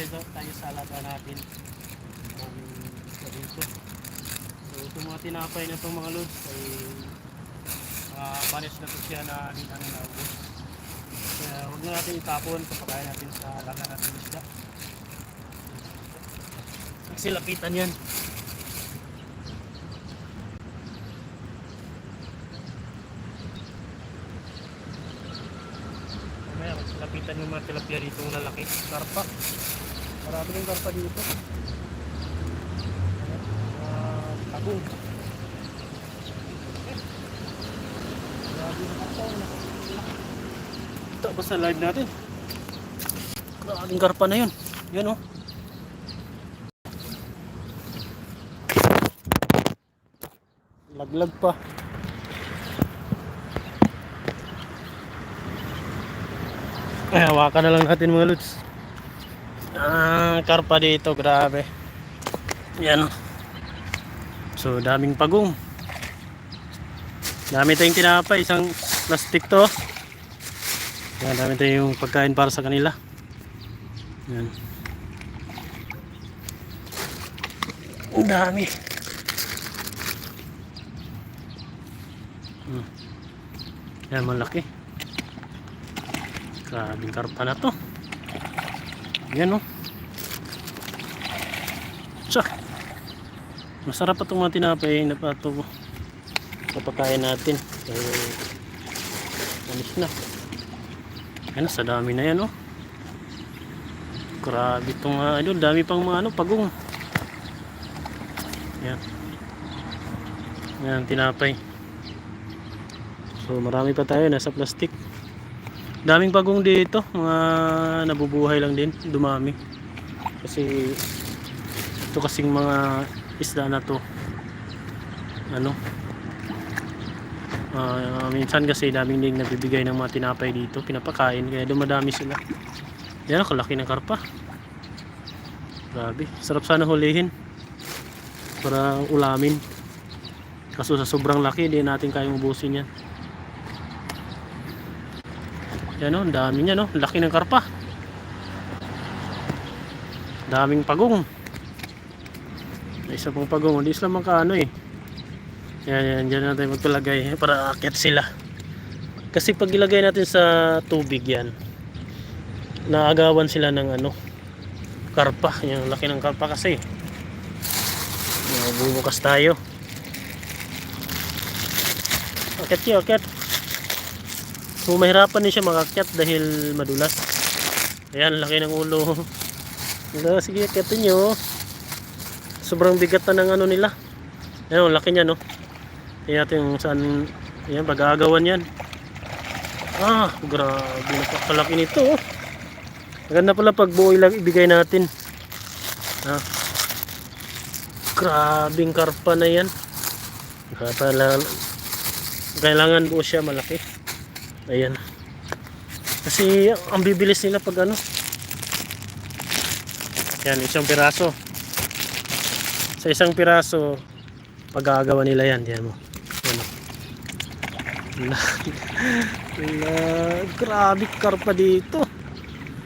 dito tayo sa alaga natin. Maraming dito. So itong mga tinapay na itong mga lods ay uh, banis na to siya na hindi na naubos. Kaya huwag na natin itapon kapag natin sa alaga natin isda. Kasi lapitan yan. Lapitan yung mga tilapia dito ng lalaki. Karpa. Marami ng karpa dito. Karpa. oh. Tapos sa live natin. Maraming karpa na yun. Yan oh. Laglag pa. Ay, hawakan na lang natin mga lods. Ah, karpa dito, grabe. Yan. So, daming pagong. Dami tayong tinapay, isang plastic to. Yan, dami tayong pagkain para sa kanila. Yan. Ang dami. Hmm. Yan, malaki. Grabing karpa na to. Yan oh. Masarap pa itong mga tinapay na pa ito kapakain natin. Kaya anis na. Yan sa dami na yan oh. Grabe itong uh, idol. Dami pang mga ano, pagong. Yan. Yan, tinapay. So marami pa tayo nasa plastic. Daming pagong dito, mga nabubuhay lang din, dumami. Kasi ito kasing mga isda na to. Ano? ah, minsan kasi daming din nagbibigay ng mga tinapay dito, pinapakain kaya dumadami sila. Yan, kalaki ng karpa. Grabe, sarap sana hulihin para ulamin. Kaso sa sobrang laki, hindi natin kayang ubusin yan. Yan o, ang dami niya no. Laki ng karpa. Daming pagong. Isa pang pagong. Hindi sila makaano eh. Yan, yan. Diyan natin magpalagay para akit sila. Kasi pag ilagay natin sa tubig yan, naagawan sila ng ano, karpa. Yung laki ng karpa kasi. Bubukas tayo. Akit yun, akit. So mahirapan din siya makakyat dahil madulas. Ayan, laki ng ulo. Wala, sige, akyatin nyo. Sobrang bigat na ng ano nila. Ang laki niya, no? Tingnan natin saan, ayan, pag-aagawan yan. Ah, grabe, napakalaki nito, oh. Maganda pala pag buo ilang ibigay natin. Ah. Grabing karpa na yan. Kailangan buo siya malaki. Ayan. Kasi ang bibilis nila pag ano. Yan, isang piraso. Sa isang piraso, pagkagawa nila yan. Yan mo. Yan o. Wala. Wala. Grabe karpa dito.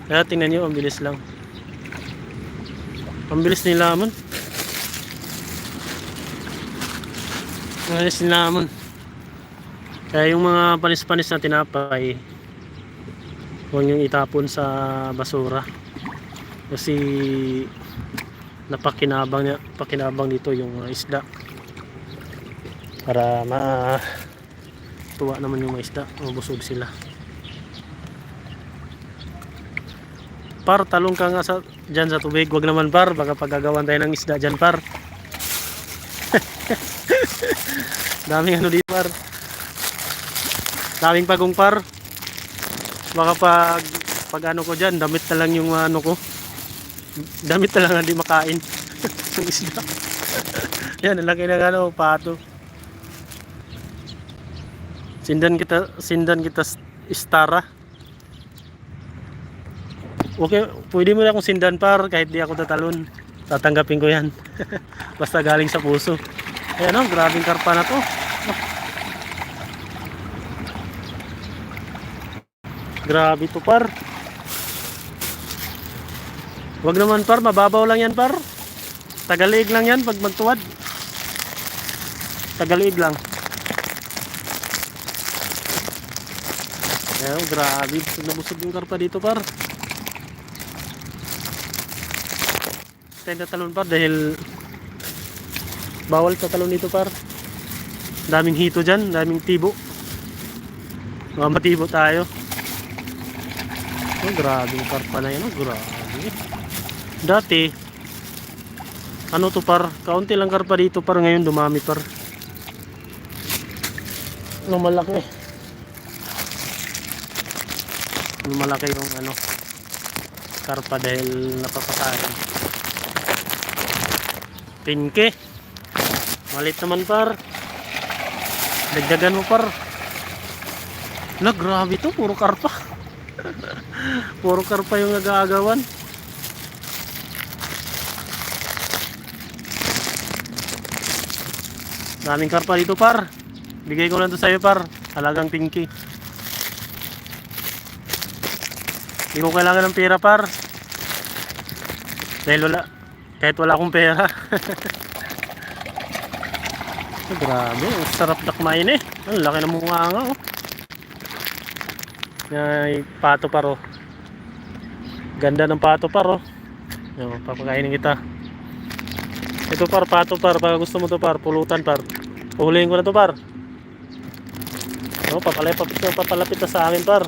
Kaya tingnan nyo, ang bilis lang. Ang bilis nila man. Ang bilis nila man. Kaya yung mga panis-panis na tinapay, huwag niyong itapon sa basura. Kasi napakinabang niya, pakinabang dito yung mga isda. Para ma tuwa naman yung mga isda, mabusog sila. Par, talong ka nga sa, dyan sa tubig. Huwag naman par, baka pagagawan tayo ng isda dyan par. Daming ano dito par. Daming pagong par. Baka pag pag ano ko diyan, damit na lang yung ano ko. Damit na lang hindi makain. yung isda. Yan, ang laki ng pato. Sindan kita, sindan kita istara. Okay, pwede mo na akong sindan par kahit di ako tatalon. Tatanggapin ko yan. Basta galing sa puso. Ayan o, grabing karpa na to. Grabe to par. Wag naman par, mababaw lang yan par. Tagaliig lang yan pag magtuwad. Tagaliig lang. Ayan, grabe. Busog na busog yung karpa dito par. Tayo talon par dahil bawal sa talon dito par. Daming hito dyan, daming tibo. Mga matibo tayo. Oh, grabe yung karpa na yan. Oh, grabe. Dati, ano to par, kaunti lang karpa dito par ngayon dumami par. Ano malaki. Ano yung ano, karpa dahil napapakain. Pinke. Malit naman par. Dagdagan mo par. Na grabe to, puro karpa. puro karpa yung nag-aagawan. Daming karpa dito par. Bigay ko lang to sa'yo par. Halagang pinky. Hindi ko kailangan ng pera par. Dahil wala. Kahit wala akong pera. Oh, grabe. Ang sarap dakmain eh. Ang laki ng mukha nga oh. Ay, pato par oh. Ganda ng pato par oh. Yo, papakainin kita. Ito par, pato par. Pag gusto mo to par, pulutan par. Uhulihin ko na to par. Oh, papalapit, papalapit na sa akin par.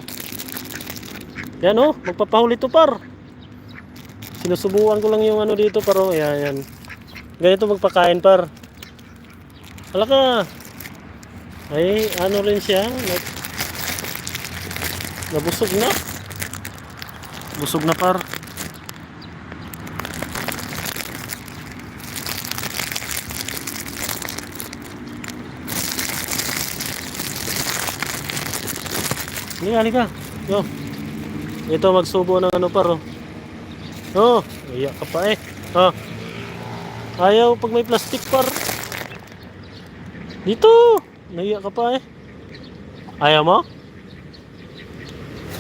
Yan oh, magpapahuli to par. Sinusubukan ko lang yung ano dito par oh. Yan, yan. Ganito magpakain par. Hala ka. Ay, ano rin siya. Nabusog na. Busog na par. Halika, halika. Yo. Ito magsubo ng ano par. Oh, oh iyak ka pa eh. Oh. Ayaw pag may plastic par. Dito. Naiyak ka pa eh. Ayaw mo?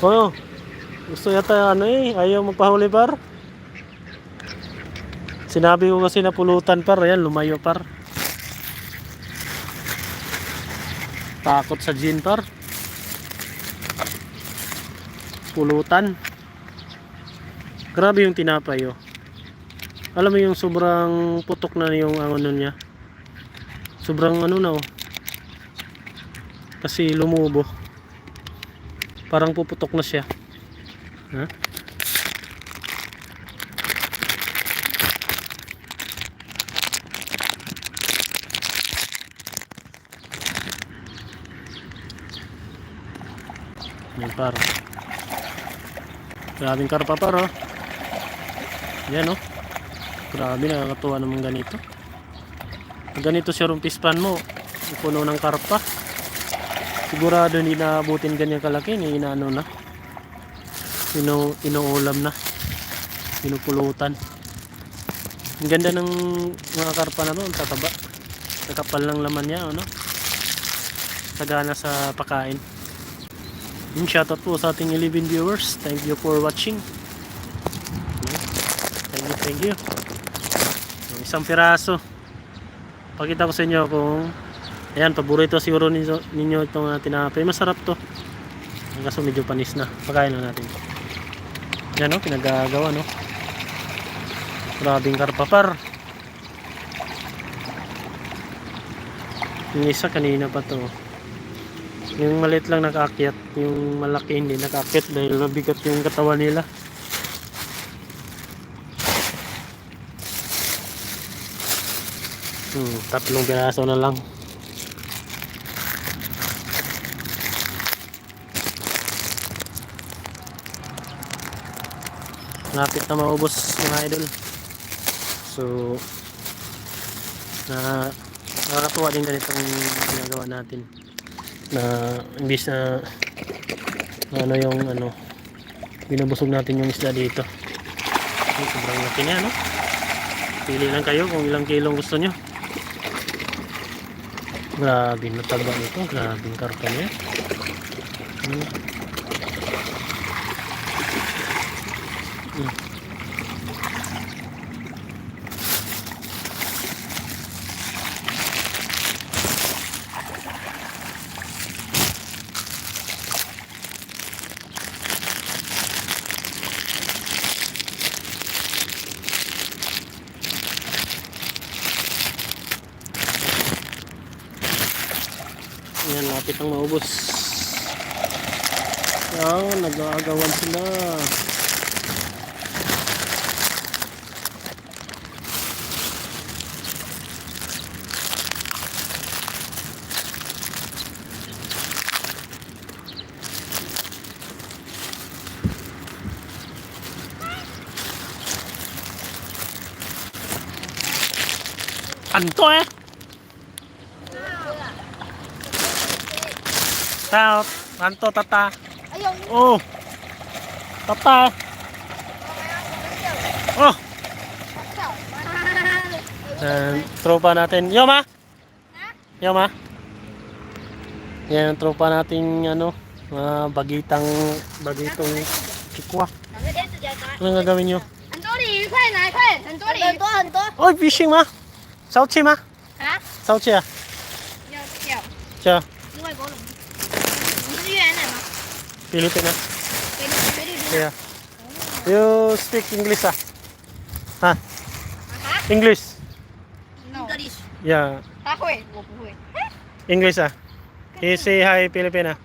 Oh. Gusto yata ano eh. Ayaw magpahuli par. Sinabi ko kasi na pulutan par. Ayan, lumayo par. Takot sa gin par. Pulutan. Grabe yung tinapay oh. Alam mo yung sobrang putok na yung ano niya. Sobrang ano na oh. Kasi lumubo. Parang puputok na siya. Ha? Yan par. Grabing karpa par oh. Yan oh. Grabe nakakatuwa naman ganito. Pag ganito siya rumpis pan mo, puno ng karpa. Sigurado hindi naabutin ganyan kalaki, ni inaano na. Ino, inuulam na. Pinupulutan. Ang ganda ng mga karpa na to, tataba. Nakapal ng laman niya, ano? Sagana sa pakain. Yung shoutout po sa ating 11 viewers. Thank you for watching. Thank you, thank you. Isang piraso. Pakita ko sa inyo kung Ayan, paborito siguro ninyo, ninyo itong uh, tinapay. Masarap to. Ang kaso medyo panis na. Pakain lang natin. Yan o, pinagagawa no. Grabing karpapar. Yung isa kanina pa to. Yung maliit lang nakaakyat. Yung malaki hindi nakaakyat dahil nabigat yung katawan nila. Hmm, tatlong piraso na lang. Lapit na maubos mga idol. So, na nakakatuwa din ganitong ginagawa natin na imbis na ano yung ano binubusog natin yung isda dito. Sobrang laki niya no? Pili lang kayo kung ilang kilong gusto nyo grabe nataba nito. Grabe yung karpa niya. Hmm. Hmm. malapit ang maubos. Yan, nag-aagawan sila. Pagto eh. Tao, nanto tata. Oh. Tata. Oh. Um, tropa natin. Yo ma. Yo ma. Yan ang tropa nating ano, mga bagitang bagitong kikwa. Ano gagawin nyo? Antori, kain na, kain. Antori. Anto, anto. Oy, fishing ma. Sauchi ma. 啊！ Sauchi ah. 要要， Siya, 是外国人吗？你是越南人吗？ Pilipina. 菲律菲律宾的。 Yeah. You speak English ah? Ha? 啊 English? ？English， Yeah. 他会，我不会。 English ah. He say hi Pilipina.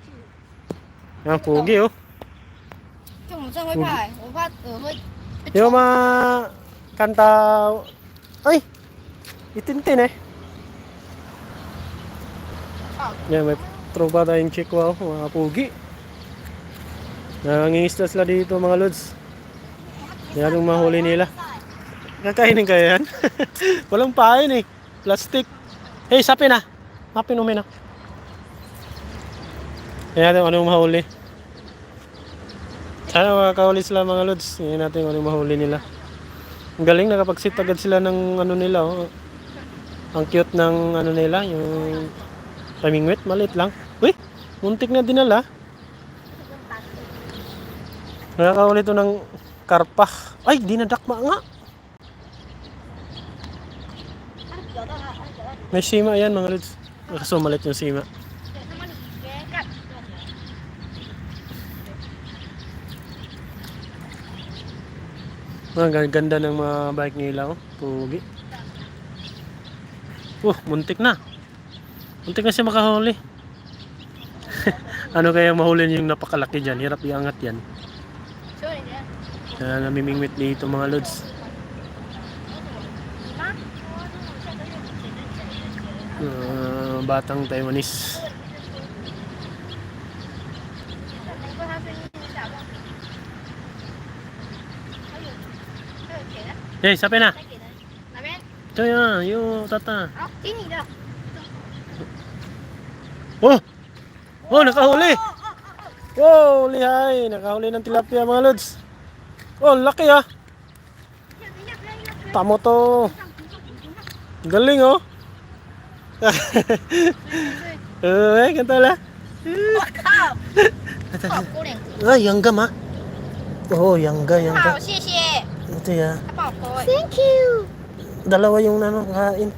Yan, pugi oh. 就我们真会怕欸，我怕我会。 Yung mga kanta... Ay! Itintin eh. Yan, may tropa tayong chick wow, mga pugi. Nangingisda sila dito mga lods. Yan yung mahuli nila. Kakainin kaya yan? Walang pain eh. Plastic. Hey, sapi na. Mapin umin na. Yan yung anong mahuli. Sana makakahuli sila mga lods. Tingnan natin anong mahuli nila. Ang galing, nakapagsit agad sila ng ano nila. Oh. Ang cute ng ano nila, yung pamingwit, maliit lang. Uy, muntik na dinala. Nakakauli ito ng karpa. Ay, dinadakma nga. May sima yan mga lods. Kaso malit yung sima. Ang ganda ng mga bike nila. Oh. Pugi. Oh, muntik na. Muntik na siya makahuli. ano kaya mahuli yung napakalaki dyan? Hirap iangat yan. Uh, namimingwit dito mga lods. Uh, batang Taiwanese. Eh, hey, sabi na. 再给人。哪边？ Ito yan, yung tata. 好，听你的。 Oh! Oh, nakahuli! Wow, lihay! Nakahuli ng tilapia mga lods. Oh, laki ah! 等一下，不要，不要，不要。 Tamo to! 上停上停停上。 Galing oh! 对对。 Eh, ganito la. 我靠！好勾两个。 Ah, yangga ma. Oh, yangga, 好， yangga. 谢谢。 Ito ya. 他帮我勾哎。Thank you。 dalawa yung ano, kain.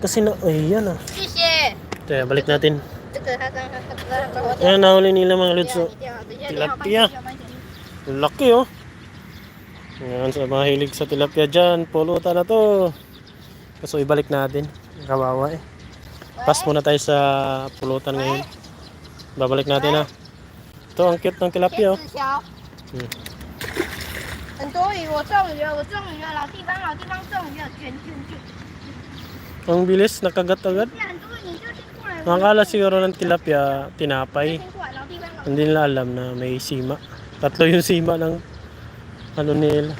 Kasi na, ay yan ah. Sushi! Kaya balik natin. Ayan, nahuli nila mga lutso. Tilapia. Laki oh. Ayan, sa mga hilig sa tilapia dyan, pulutan na to. Kaso ibalik natin. Kawawa eh. Pass muna tayo sa pulutan ngayon. Babalik natin ah. Ito, ang cute ng tilapia oh. Hmm. 很多鱼，我中鱼了，我中鱼了，老地方老地方中鱼了，卷卷卷。 Ang bilis, nakagat agad. 现在很多你就先过来。 Ang akala siguro ng tilapia, tinapay. 先过来，老地方老。 Hindi nila alam na may sima. Tatlo yung sima ng ano nila,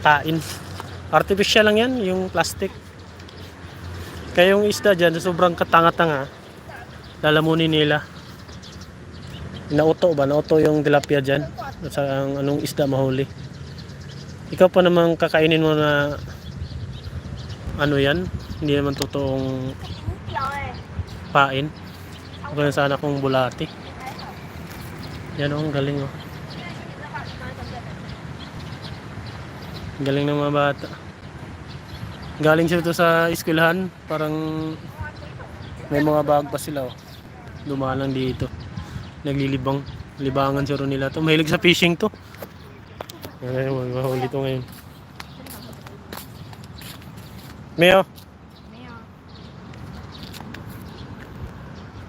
kain. Artificial lang yan, yung plastic. Kaya yung isda dyan, sobrang katanga-tanga. Lalamunin nila. Nauto ba? Nauto yung tilapia dyan. Sa ang anong isda mahuli. ikaw pa namang kakainin mo na ano yan? Hindi naman totoong pain? O kaya sana kong bulati. Yan o, ang galing oh. o galing ng mga bata. Galing sila to sa eskwelahan parang may mga bag pa sila oh. o dumalang dito. Naglilibang. Libangan siro nila to mahilig sa fishing to. Ay, mahuli to ngayon. Meo. 没有。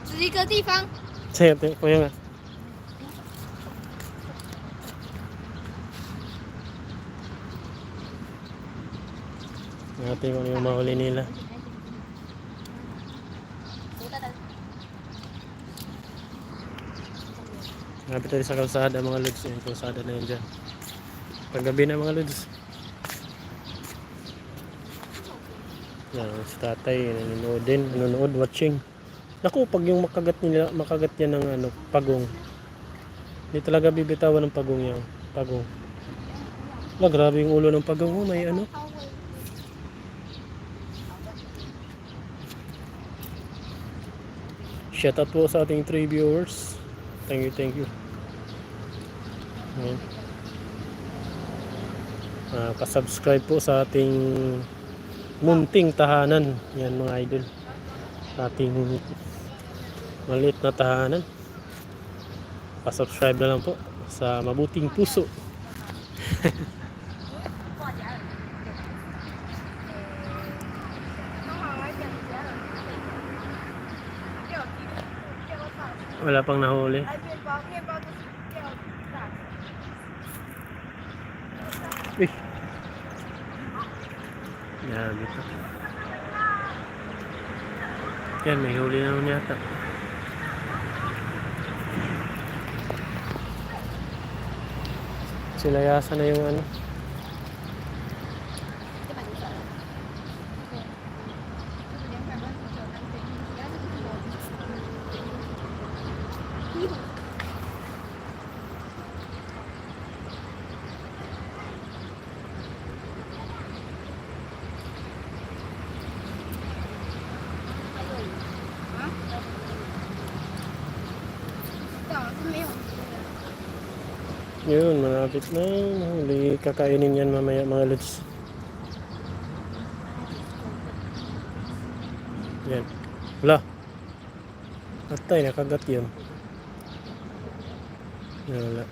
自己 个地方， Sige, ate, kuya nga. Natin kung ano yung mahuli nila. Napit tayo sa kalsada mga lods. Yung kalsada na yun dyan. Paggabi na mga lods. Yan, si tatay nanonood din. Nanonood, watching. Naku, pag yung makagat nila, makagat yan ng ano, pagong. Hindi talaga bibitawan ng pagong yan. Pagong. Wala, grabe yung ulo ng pagong. Oh, may ano. Shout out po sa ating 3 viewers. Thank you, thank you. Ayan. Ah, pa-subscribe po sa ating munting tahanan. Yan mga idol. Ating maliit na tahanan. Pa-subscribe na lang po sa mabuting puso. Wala pang nahuli. Yan, ito. Yan, may huli na naman yata. Silayasan na yung ano. Yun, malapit na. Huli kakainin yan mamaya mga lods. Yan. Wala. Atay, nakagat yun. Wala.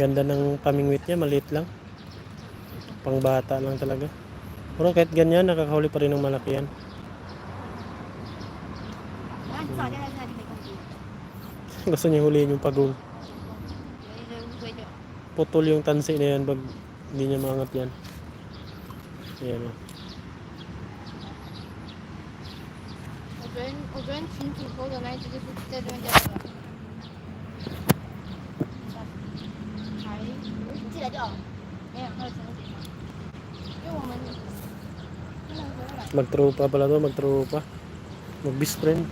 Ganda ng pamingwit niya, maliit lang. Pang bata lang talaga. Pero kahit ganyan, nakakahuli pa rin ng malaki yan. Gusto niya huliin yung pagong. Putol yung tansi na yan pag hindi niya maangat yan. Ayan o. 我 Magtropa pala to, magtropa. Mag-best friend.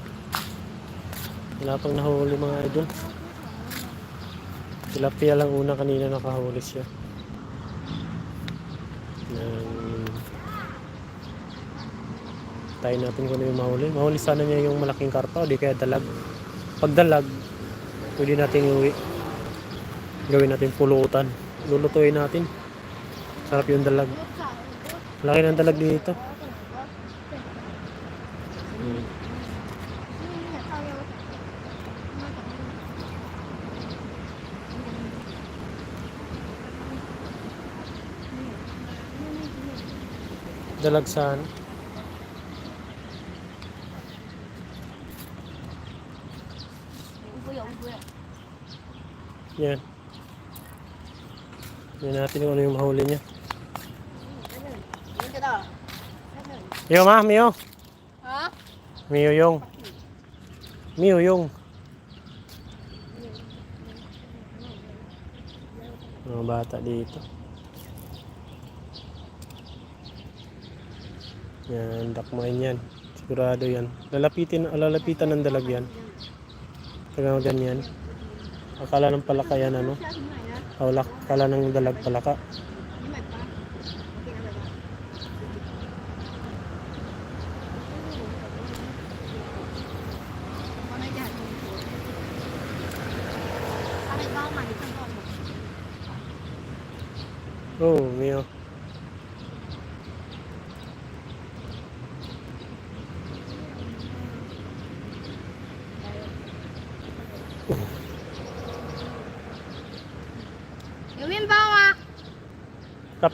Wala pang nahuli mga idol. Tilapia lang una kanina nakahuli siya. Yan. Tayo natin kung ano yung mahuli. Mahuli sana niya yung malaking karpa o di kaya dalag. Pag dalag, pwede natin iuwi. Gawin natin pulutan. Lulutuin natin. Sarap yung dalag. Laki ng dalag dito. dalagsan yan yan natin kung ano yung mahuli niya Yo ma, Mio. Ha? Mio yung. Mio yung. Mga bata dito. Yan, dakmain yan. Sigurado yan. Lalapitin, lalapitan ng dalag yan. Tagang ganyan. Akala ng palaka yan, ano? Akala ng dalag palaka.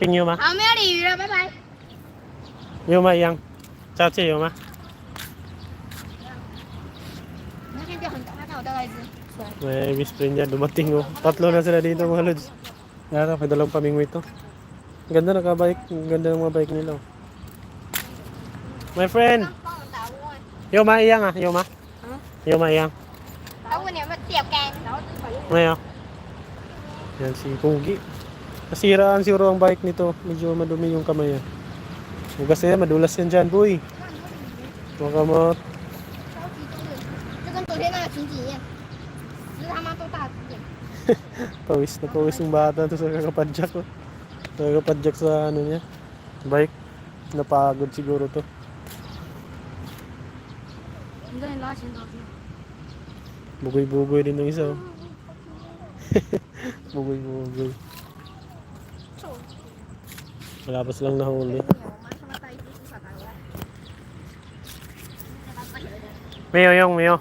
Can you, Ma? I'm out of here. Bye bye. You, Ma, yang. Chào chị, Ma. May Miss Prinja dua tinggal, Tatlo na sila dito mga lods. Yara, may dalawang pamingwi ito. Ganda na baik, Ganda ng baik bike lo. My friend. Yo ma iyang ah, yo ma. Yo ma iyang. Tao niya matiyak kan. Ngayon. Ya. yang si Pugi. Nasiraan siguro ang bike nito. Medyo madumi yung kamay niya. Hugas yan, madulas yan dyan, boy. Makamot. pawis na pawis yung bata to sa kakapadjak ko. Sa kakapadjak sa ano niya. Bike. Napagod siguro to. Bugoy-bugoy din ng isa. Oh. Bugoy-bugoy. Malabas lang na huli. Mayo yung mayo.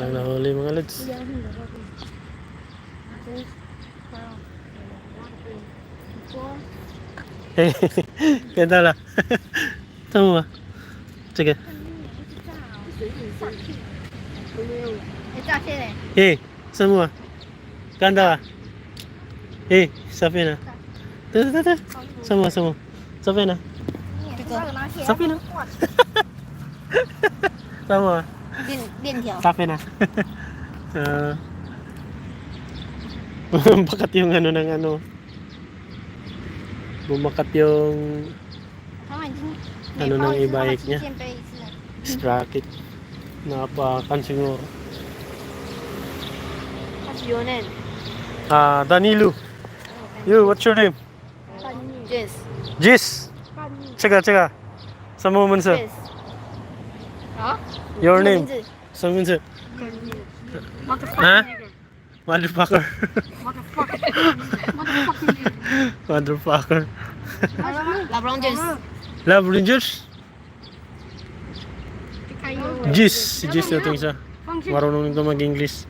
Lang na huli mga lods. Ganda lang. Tama ba? Sige. Eh, semua. Ah? Ganda ba? Eh, sabi na. Tara, tara, tara. Sama, sama. Sampai na. Sampai na. sama. Bien, bien diyan. Sampai na. uh, bakat yung ano ng ano. Bumakat yung ano ng e-bike niya. Sprocket. Napakan siguro. At yun Ah, Danilo. You, what's your name? Jis. Jis. Check check Some moments. Jis. Huh? Your name. Some moments. Huh? Motherfucker. Motherfucker. Motherfucker. Love Rangers. Love Rangers? Jis. Si Jis na ito isa. Marunong nito mag-English.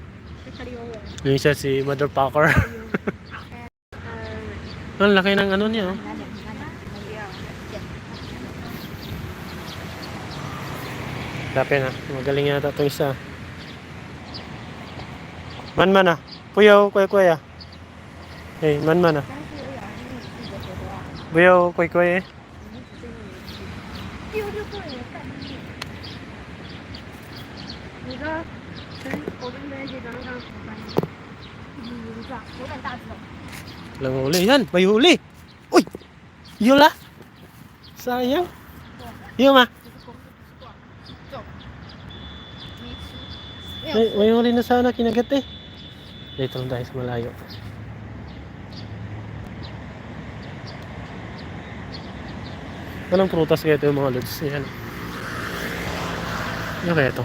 Yung isa si Motherfucker. Ang laki ng ano niya. Oh. Lapin na. Magaling yata itong isa. Manman ah. Puyaw, kuya kuya. Hey, manman ah. Puyaw, kuya kuya eh. Lang huli yan, may huli. Uy! Yula. Sayang. Yuma. May, 有，may huli na sana kinagat eh. Dito lang tayo sa malayo. Anong prutas kaya ito yung mga lods? Yan. Ano kaya ito?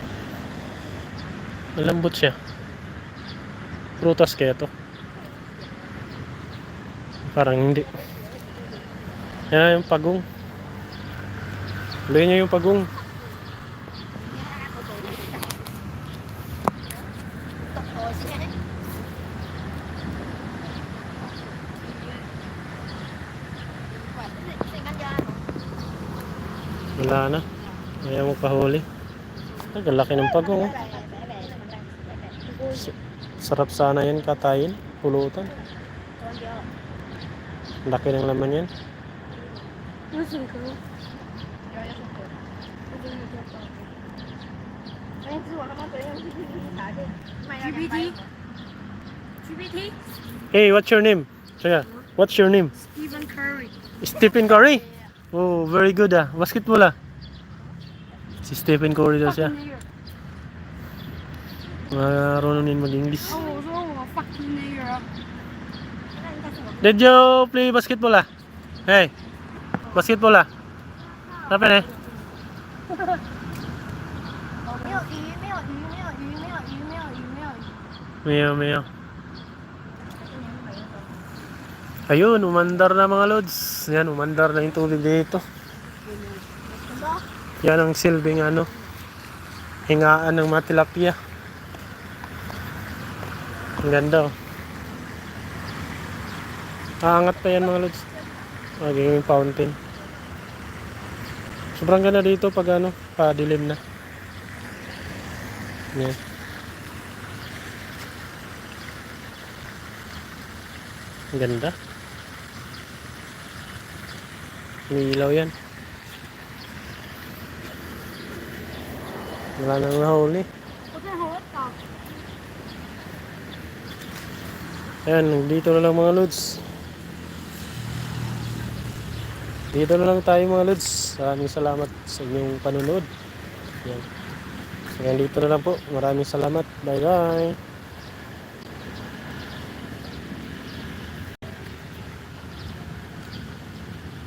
Malambot siya. Prutas kaya ito? Parang hindi. Yan yung pagong. Huli niya yung pagong. Ang laki ng pagong. Oh. Sarap sana yan katayin, pulutan. Laki ng laman yan. Hey, what's your name? Sige, what's your name? Stephen Curry. Stephen Curry? Oh, very good ah. Basketball ah. Si Stephen Curry daw siya. Marunong din mag-English. 哦，我说我 fucking nigger 啊。 Did you play basketball ah? Hey, basketball ah. Dapat eh. 哦，没有鱼，没有鱼，没有鱼，没有鱼，没有鱼，没有鱼。 Mayo, mayo. Ayun, umandar na mga lods. Yan, umandar na yung tubig dito. Yan ang silbing ano, hingaan ng mga tilapia. Ang ganda oh. Aangat pa yan mga lods. Magiging fountain. Sobrang ganda dito pag ano, padilim na. Yan. Ang ganda. May ilaw yan. Wala nang nahuli. Ayan, dito na lang mga lods. Dito na lang tayo mga lods. Maraming salamat sa inyong panunod. Yan. Ayan, dito na lang po. Maraming salamat. Bye bye.